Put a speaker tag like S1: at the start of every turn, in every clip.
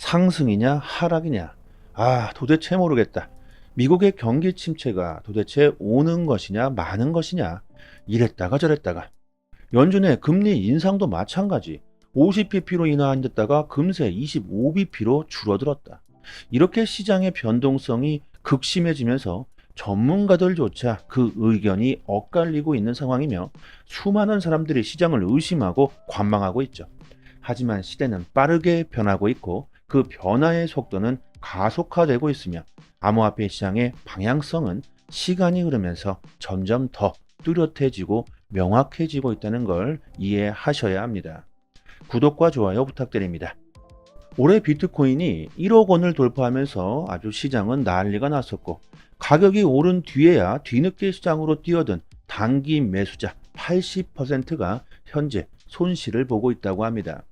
S1: 상승이냐 하락이냐? 아, 도대체 모르겠다. 미국의 경기 침체가 도대체 오는 것이냐 마는 것이냐? 이랬다가 저랬다가. 연준의 금리 인상도 마찬가지. 50bp로 인하한댔다가 금세 25bp로 줄어들었다. 이렇게 시장의 변동성이 극심해지면서 전문가들조차 그 의견이 엇갈리고 있는 상황이며 수많은 사람들이 시장을 의심하고 관망하고 있죠. 하지만 시대는 빠르게 변하고 있고 그 변화의 속도는 가속화되고 있으며 암호화폐 시장의 방향성은 시간이 흐르면서 점점 더 뚜렷해지고 명확해지고 있다는 걸 이해하셔야 합니다. 구독과 좋아요 부탁드립니다. 올해 비트코인이 1억 원을 돌파하면서 아주 시장은 난리가 났었고 가격이 오른 뒤에야 뒤늦게 시장으로 뛰어든 단기 매수자 80%가 현재 손실을 보고 있다고 합니다.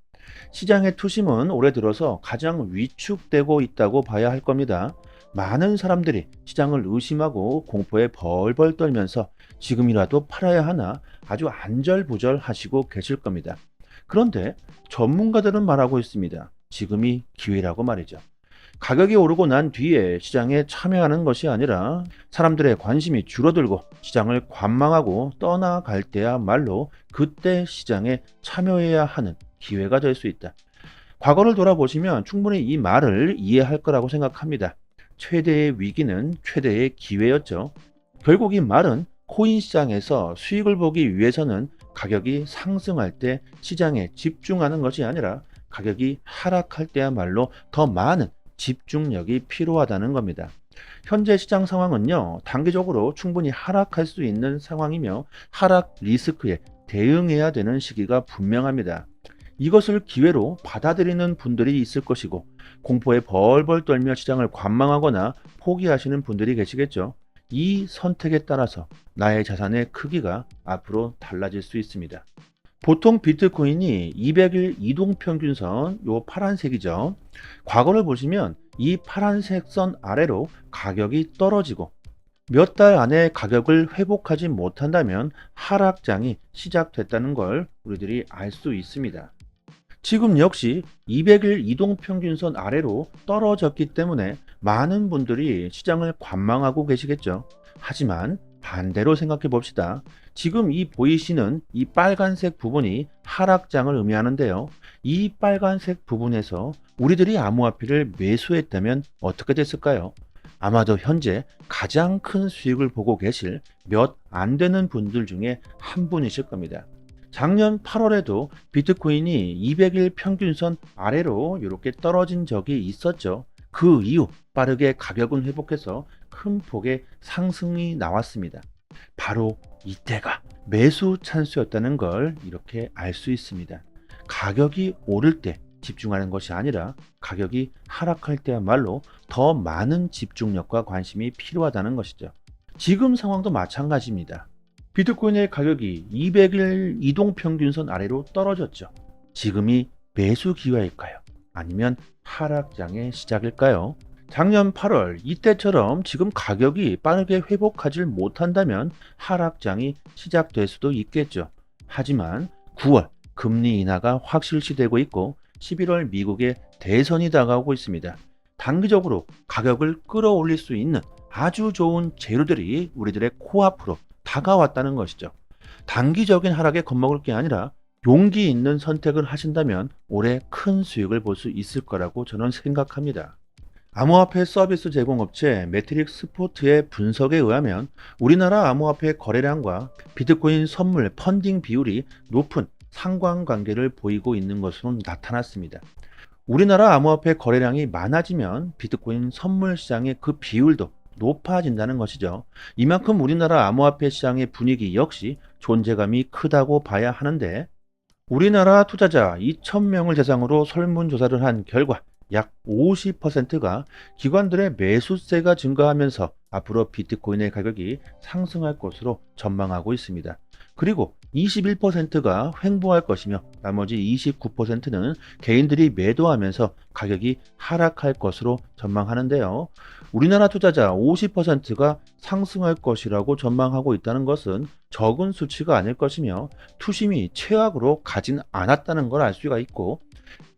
S1: 시장의 투심은 올해 들어서 가장 위축되고 있다고 봐야 할 겁니다. 많은 사람들이 시장을 의심하고 공포에 벌벌 떨면서 지금이라도 팔아야 하나 아주 안절부절 하시고 계실 겁니다. 그런데 전문가들은 말하고 있습니다. 지금이 기회라고 말이죠. 가격이 오르고 난 뒤에 시장에 참여하는 것이 아니라 사람들의 관심이 줄어들고 시장을 관망하고 떠나갈 때야말로 그때 시장에 참여해야 하는 기회가 될 수 있다. 과거를 돌아보시면 충분히 이 말을 이해할 거라고 생각합니다. 최대의 위기는 최대의 기회였죠. 결국 이 말은 코인 시장에서 수익을 보기 위해서는 가격이 상승할 때 시장에 집중하는 것이 아니라 가격이 하락할 때야말로 더 많은 집중력이 필요하다는 겁니다. 현재 시장 상황은요, 단기적으로 충분히 하락할 수 있는 상황이며 하락 리스크에 대응해야 되는 시기가 분명합니다. 이것을 기회로 받아들이는 분들이 있을 것이고, 공포에 벌벌 떨며 시장을 관망하거나 포기하시는 분들이 계시겠죠. 이 선택에 따라서 나의 자산의 크기가 앞으로 달라질 수 있습니다. 보통 비트코인이 200일 이동평균선 요 파란색이죠. 과거를 보시면 이 파란색 선 아래로 가격이 떨어지고 몇 달 안에 가격을 회복하지 못한다면 하락장이 시작됐다는 걸 우리들이 알 수 있습니다. 지금 역시 200일 이동평균선 아래로 떨어졌기 때문에 많은 분들이 시장을 관망하고 계시겠죠. 하지만 반대로 생각해 봅시다. 지금 이 보이시는 이 빨간색 부분이 하락장을 의미하는데요. 이 빨간색 부분에서 우리들이 암호화폐를 매수했다면 어떻게 됐을까요? 아마도 현재 가장 큰 수익을 보고 계실 몇 안 되는 분들 중에 한 분이실 겁니다. 작년 8월에도 비트코인이 200일 평균선 아래로 이렇게 떨어진 적이 있었죠. 그 이후 빠르게 가격은 회복해서 큰 폭의 상승이 나왔습니다. 바로 이때가 매수 찬스였다는 걸 이렇게 알 수 있습니다. 가격이 오를 때 집중하는 것이 아니라 가격이 하락할 때야말로 더 많은 집중력과 관심이 필요하다는 것이죠. 지금 상황도 마찬가지입니다. 비트코인의 가격이 200일 이동 평균선 아래로 떨어졌죠. 지금이 매수 기회일까요? 아니면 하락장의 시작일까요? 작년 8월 이때처럼 지금 가격이 빠르게 회복하지 못한다면 하락장이 시작될 수도 있겠죠. 하지만 9월 금리 인하가 확실시되고 있고 11월 미국의 대선이 다가오고 있습니다. 단기적으로 가격을 끌어올릴 수 있는 아주 좋은 재료들이 우리들의 코앞으로 다가왔다는 것이죠. 단기적인 하락에 겁먹을 게 아니라 용기 있는 선택을 하신다면 올해 큰 수익을 볼 수 있을 거라고 저는 생각합니다. 암호화폐 서비스 제공업체 매트릭 스포트의 분석에 의하면 우리나라 암호화폐 거래량과 비트코인 선물 펀딩 비율이 높은 상관관계를 보이고 있는 것으로 나타났습니다. 우리나라 암호화폐 거래량이 많아지면 비트코인 선물 시장의 그 비율도 높아진다는 것이죠. 이만큼 우리나라 암호화폐 시장의 분위기 역시 존재감이 크다고 봐야 하는데 우리나라 투자자 2,000명을 대상으로 설문조사를 한 결과 약 50%가 기관들의 매수세가 증가하면서 앞으로 비트코인의 가격이 상승할 것으로 전망하고 있습니다. 그리고 21%가 횡보할 것이며 나머지 29%는 개인들이 매도하면서 가격이 하락할 것으로 전망하는데요. 우리나라 투자자 50%가 상승할 것이라고 전망하고 있다는 것은 적은 수치가 아닐 것이며 투심이 최악으로 가진 않았다는 걸 알 수가 있고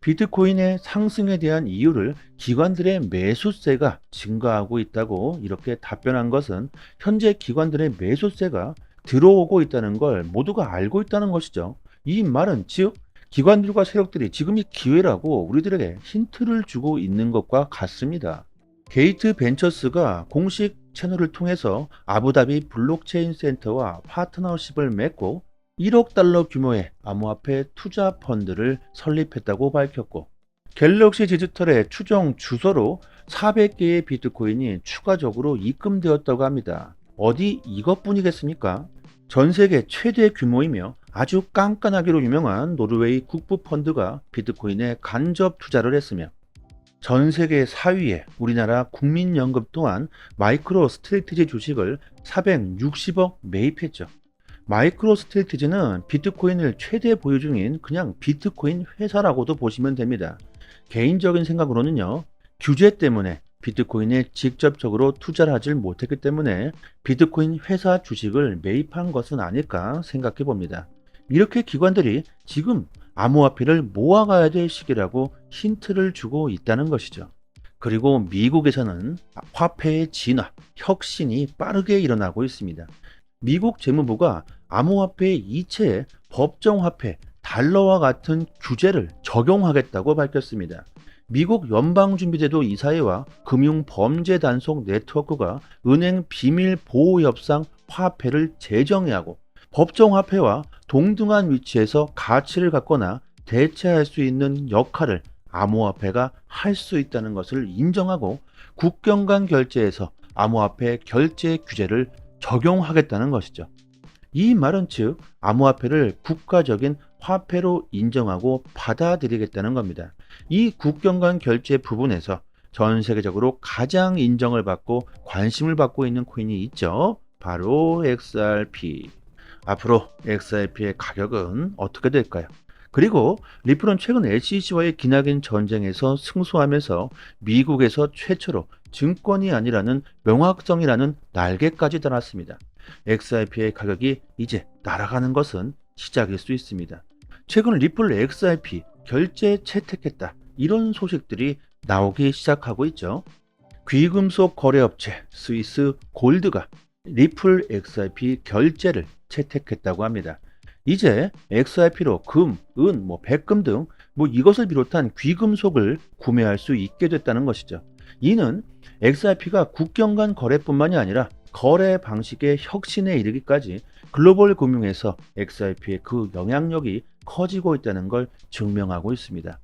S1: 비트코인의 상승에 대한 이유를 기관들의 매수세가 증가하고 있다고 이렇게 답변한 것은 현재 기관들의 매수세가 들어오고 있다는 걸 모두가 알고 있다는 것이죠. 이 말은 즉 기관들과 세력들이 지금이 기회라고 우리들에게 힌트를 주고 있는 것과 같습니다. 게이트 벤처스가 공식 채널을 통해서 아부다비 블록체인 센터와 파트너십을 맺고 1억 달러 규모의 암호화폐 투자 펀드를 설립했다고 밝혔고 갤럭시 디지털의 추정 주소로 400개의 비트코인이 추가적으로 입금되었다고 합니다. 어디 이것뿐이겠습니까? 전 세계 최대 규모이며 아주 깐깐하기로 유명한 노르웨이 국부 펀드가 비트코인에 간접 투자를 했으며 전 세계 4위의 우리나라 국민연금 또한 마이크로 스트레이티지 주식을 460억 매입했죠. 마이크로 스트레이티지는 비트코인을 최대 보유 중인 그냥 비트코인 회사라고도 보시면 됩니다. 개인적인 생각으로는요, 규제 때문에 비트코인에 직접적으로 투자를 하질 못했기 때문에 비트코인 회사 주식을 매입한 것은 아닐까 생각해 봅니다. 이렇게 기관들이 지금 암호화폐를 모아가야 될 시기라고 힌트를 주고 있다는 것이죠. 그리고 미국에서는 화폐의 진화, 혁신이 빠르게 일어나고 있습니다. 미국 재무부가 암호화폐의 이체에 법정화폐, 달러와 같은 규제를 적용하겠다고 밝혔습니다. 미국 연방준비제도 이사회와 금융범죄단속 네트워크가 은행 비밀 보호 협상 화폐를 재정해야 하고 법정화폐와 동등한 위치에서 가치를 갖거나 대체할 수 있는 역할을 암호화폐가 할 수 있다는 것을 인정하고 국경 간 결제에서 암호화폐 결제 규제를 적용하겠다는 것이죠. 이 말은 즉 암호화폐를 국가적인 화폐로 인정하고 받아들이겠다는 겁니다. 이 국경 간 결제 부분에서 전 세계적으로 가장 인정을 받고 관심을 받고 있는 코인이 있죠. 바로 XRP. 앞으로 XRP의 가격은 어떻게 될까요? 그리고 리플은 최근 SEC와의 기나긴 전쟁에서 승소하면서 미국에서 최초로 증권이 아니라는 명확성이라는 날개까지 달았습니다. XRP의 가격이 이제 날아가는 것은 시작일 수 있습니다. 최근 리플 XRP 결제 채택했다. 이런 소식들이 나오기 시작하고 있죠. 귀금속 거래업체 스위스 골드가 리플 XRP 결제를 채택했다고 합니다. 이제 XRP로 금, 은, 뭐 백금 등 뭐 이것을 비롯한 귀금속을 구매할 수 있게 됐다는 것이죠. 이는 XRP가 국경 간 거래뿐만이 아니라 거래 방식의 혁신에 이르기까지 글로벌 금융에서 XRP의 그 영향력이 커지고 있다는 걸 증명하고 있습니다.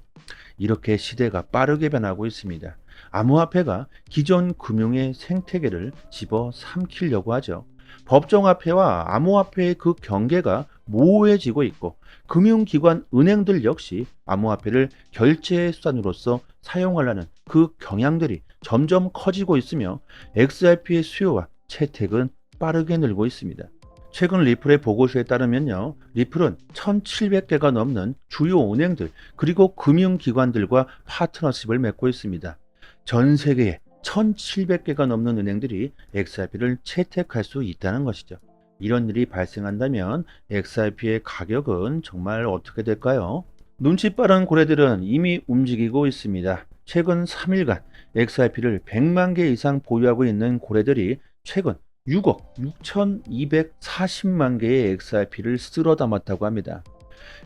S1: 이렇게 시대가 빠르게 변하고 있습니다. 암호화폐가 기존 금융의 생태계를 집어 삼키려고 하죠. 법정화폐와 암호화폐의 그 경계가 모호해지고 있고 금융기관 은행들 역시 암호화폐를 결제 수단으로서 사용하려는 그 경향들이 점점 커지고 있으며 XRP의 수요와 채택은 빠르게 늘고 있습니다. 최근 리플의 보고서에 따르면요, 리플은 1,700개가 넘는 주요 은행들 그리고 금융기관들과 파트너십을 맺고 있습니다. 전 세계에 1,700개가 넘는 은행들이 XRP를 채택할 수 있다는 것이죠. 이런 일이 발생한다면 XRP의 가격은 정말 어떻게 될까요? 눈치 빠른 고래들은 이미 움직이고 있습니다. 최근 3일간 XRP를 100만 개 이상 보유하고 있는 고래들이 최근 6억 6,240만 개의 XRP를 쓸어 담았다고 합니다.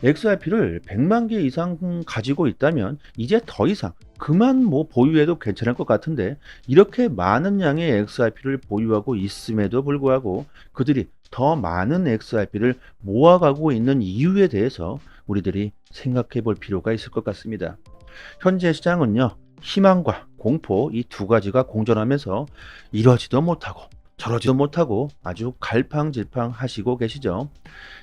S1: XRP를 100만 개 이상 가지고 있다면 이제 더 이상 그만 뭐 보유해도 괜찮을 것 같은데 이렇게 많은 양의 XRP를 보유하고 있음에도 불구하고 그들이 더 많은 XRP를 모아가고 있는 이유에 대해서 우리들이 생각해 볼 필요가 있을 것 같습니다. 현재 시장은요, 희망과 공포 이 두 가지가 공존하면서 이러지도 못하고 저러지도 못하고 아주 갈팡질팡 하시고 계시죠.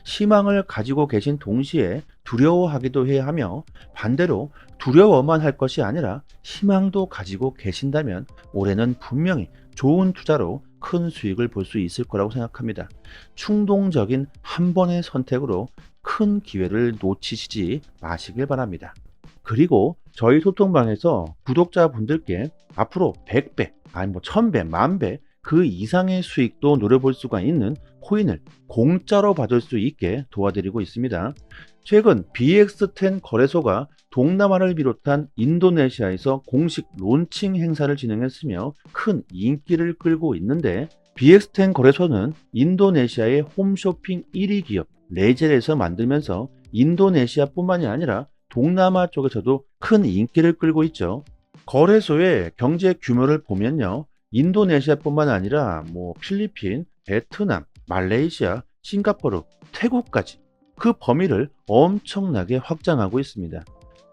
S1: 희망을 가지고 계신 동시에 두려워하기도 해야 하며 반대로 두려워만 할 것이 아니라 희망도 가지고 계신다면 올해는 분명히 좋은 투자로 큰 수익을 볼 수 있을 거라고 생각합니다. 충동적인 한 번의 선택으로 큰 기회를 놓치시지 마시길 바랍니다. 그리고 저희 소통방에서 구독자분들께 앞으로 100배, 아니 뭐 1000배, 만배 그 이상의 수익도 노려볼 수가 있는 코인을 공짜로 받을 수 있게 도와드리고 있습니다. 최근 BX10 거래소가 동남아를 비롯한 인도네시아에서 공식 론칭 행사를 진행했으며 큰 인기를 끌고 있는데 BX10 거래소는 인도네시아의 홈쇼핑 1위 기업 레젤에서 만들면서 인도네시아뿐만이 아니라 동남아 쪽에서도 큰 인기를 끌고 있죠. 거래소의 경제 규모를 보면요. 인도네시아뿐만 아니라 뭐 필리핀, 베트남, 말레이시아, 싱가포르, 태국까지 그 범위를 엄청나게 확장하고 있습니다.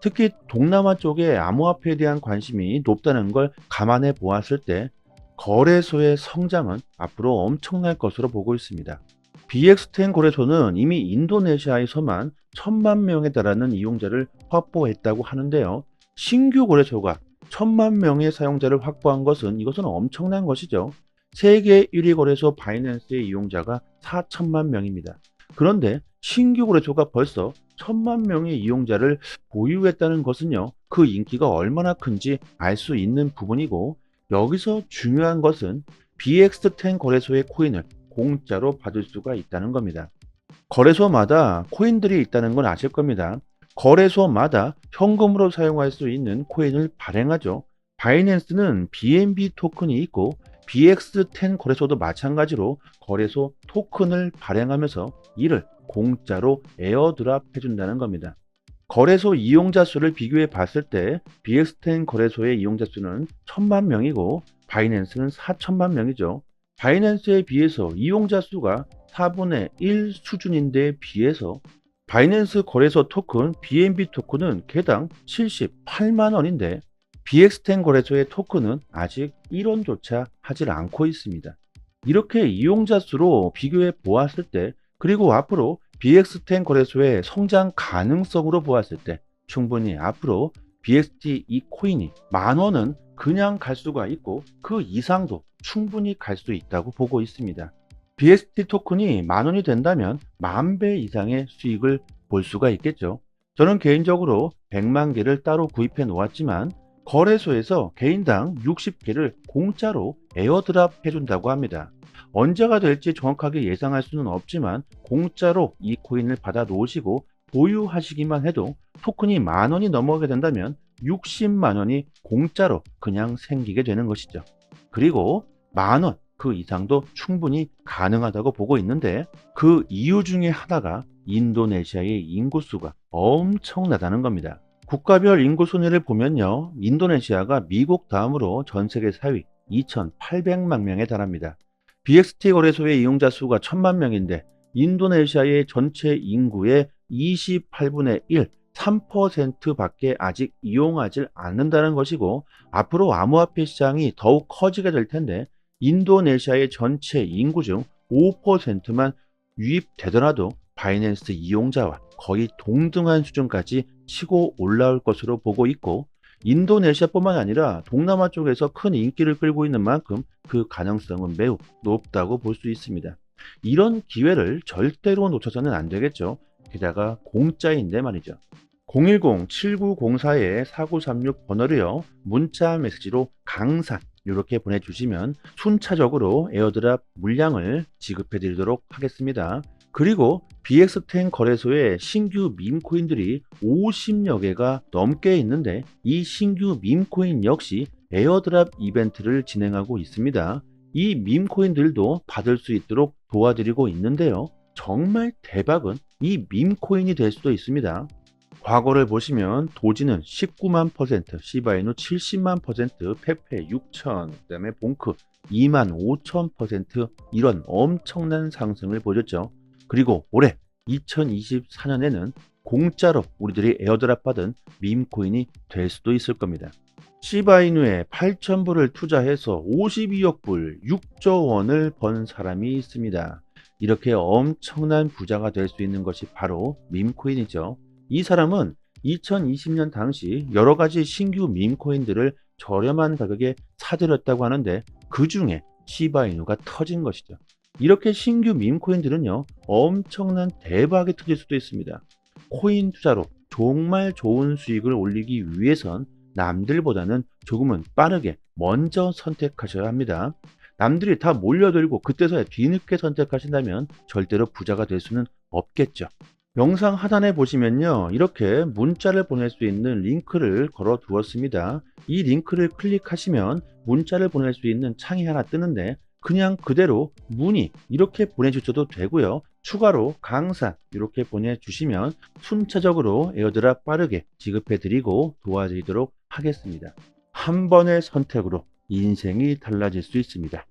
S1: 특히 동남아 쪽에 암호화폐에 대한 관심이 높다는 걸 감안해 보았을 때 거래소의 성장은 앞으로 엄청날 것으로 보고 있습니다. BX10 거래소는 이미 인도네시아에서만 천만 명에 달하는 이용자를 확보했다고 하는데요. 신규 거래소가 천만 명의 사용자를 확보한 것은 이것은 엄청난 것이죠. 세계 1위 거래소 바이낸스의 이용자가 4천만 명입니다. 그런데 신규 거래소가 벌써 천만 명의 이용자를 보유했다는 것은요, 그 인기가 얼마나 큰지 알 수 있는 부분이고, 여기서 중요한 것은 BX10 거래소의 코인을 공짜로 받을 수가 있다는 겁니다. 거래소마다 코인들이 있다는 건 아실 겁니다. 거래소마다 현금으로 사용할 수 있는 코인을 발행하죠. 바이낸스는 BNB 토큰이 있고 BX10 거래소도 마찬가지로 거래소 토큰을 발행하면서 이를 공짜로 에어드랍 해준다는 겁니다. 거래소 이용자 수를 비교해 봤을 때 BX10 거래소의 이용자 수는 1000만 명이고 바이낸스는 4천만 명이죠. 바이낸스에 비해서 이용자 수가 4분의 1 수준인데 비해서 바이낸스 거래소 토큰 BNB 토큰은 개당 78만 원인데 BX10 거래소의 토큰은 아직 1원조차 하질 않고 있습니다. 이렇게 이용자 수로 비교해 보았을 때 그리고 앞으로 BX10 거래소의 성장 가능성으로 보았을 때 충분히 앞으로 BXT 이 코인이 만 원은 그냥 갈 수가 있고 그 이상도 충분히 갈 수 있다고 보고 있습니다. BST 토큰이 만 원이 된다면 만 배 이상의 수익을 볼 수가 있겠죠. 저는 개인적으로 100만 개를 따로 구입해 놓았지만 거래소에서 개인당 60개를 공짜로 에어드랍 해준다고 합니다. 언제가 될지 정확하게 예상할 수는 없지만 공짜로 이 코인을 받아 놓으시고 보유하시기만 해도 토큰이 만 원이 넘어가게 된다면 60만 원이 공짜로 그냥 생기게 되는 것이죠. 그리고 만 원, 그 이상도 충분히 가능하다고 보고 있는데 그 이유 중에 하나가 인도네시아의 인구수가 엄청나다는 겁니다. 국가별 인구 순위를 보면요. 인도네시아가 미국 다음으로 전 세계 4위 2,800만 명에 달합니다. BXT 거래소의 이용자 수가 1,000만 명인데 인도네시아의 전체 인구의 28분의 1, 3%밖에 아직 이용하지 않는다는 것이고 앞으로 암호화폐 시장이 더욱 커지게 될 텐데 인도네시아의 전체 인구 중 5%만 유입되더라도 바이낸스 이용자와 거의 동등한 수준까지 치고 올라올 것으로 보고 있고 인도네시아뿐만 아니라 동남아 쪽에서 큰 인기를 끌고 있는 만큼 그 가능성은 매우 높다고 볼 수 있습니다. 이런 기회를 절대로 놓쳐서는 안 되겠죠. 게다가 공짜인데 말이죠. 010-7904-4936 번호로요. 문자 메시지로 강산 이렇게 보내주시면 순차적으로 에어드랍 물량을 지급해 드리도록 하겠습니다. 그리고 BX10 거래소에 신규 밈코인들이 50여 개가 넘게 있는데 이 신규 밈코인 역시 에어드랍 이벤트를 진행하고 있습니다. 이 밈코인들도 받을 수 있도록 도와드리고 있는데요. 정말 대박은 이 밈코인이 될 수도 있습니다. 과거를 보시면 도지는 19만 퍼센트, 시바이누 70만 퍼센트, 페페 6천, 그다음에 봉크 2만 5천 퍼센트 이런 엄청난 상승을 보였죠. 그리고 올해 2024년에는 공짜로 우리들이 에어드랍 받은 밈코인이 될 수도 있을 겁니다. 시바이누에 8,000불을 투자해서 52억 불, 6조 원을 번 사람이 있습니다. 이렇게 엄청난 부자가 될 수 있는 것이 바로 밈코인이죠. 이 사람은 2020년 당시 여러 가지 신규 밈코인들을 저렴한 가격에 사들였다고 하는데 그 중에 시바이누가 터진 것이죠. 이렇게 신규 밈코인들은요, 엄청난 대박이 터질 수도 있습니다. 코인 투자로 정말 좋은 수익을 올리기 위해선 남들보다는 조금은 빠르게 먼저 선택하셔야 합니다. 남들이 다 몰려들고 그때서야 뒤늦게 선택하신다면 절대로 부자가 될 수는 없겠죠. 영상 하단에 보시면요. 이렇게 문자를 보낼 수 있는 링크를 걸어 두었습니다. 이 링크를 클릭하시면 문자를 보낼 수 있는 창이 하나 뜨는데 그냥 그대로 문의 이렇게 보내주셔도 되고요. 추가로 강사 이렇게 보내주시면 순차적으로 에어드랍 빠르게 지급해 드리고 도와드리도록 하겠습니다. 한 번의 선택으로 인생이 달라질 수 있습니다.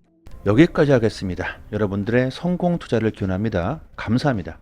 S1: 여기까지 하겠습니다. 여러분들의 성공 투자를 기원합니다. 감사합니다.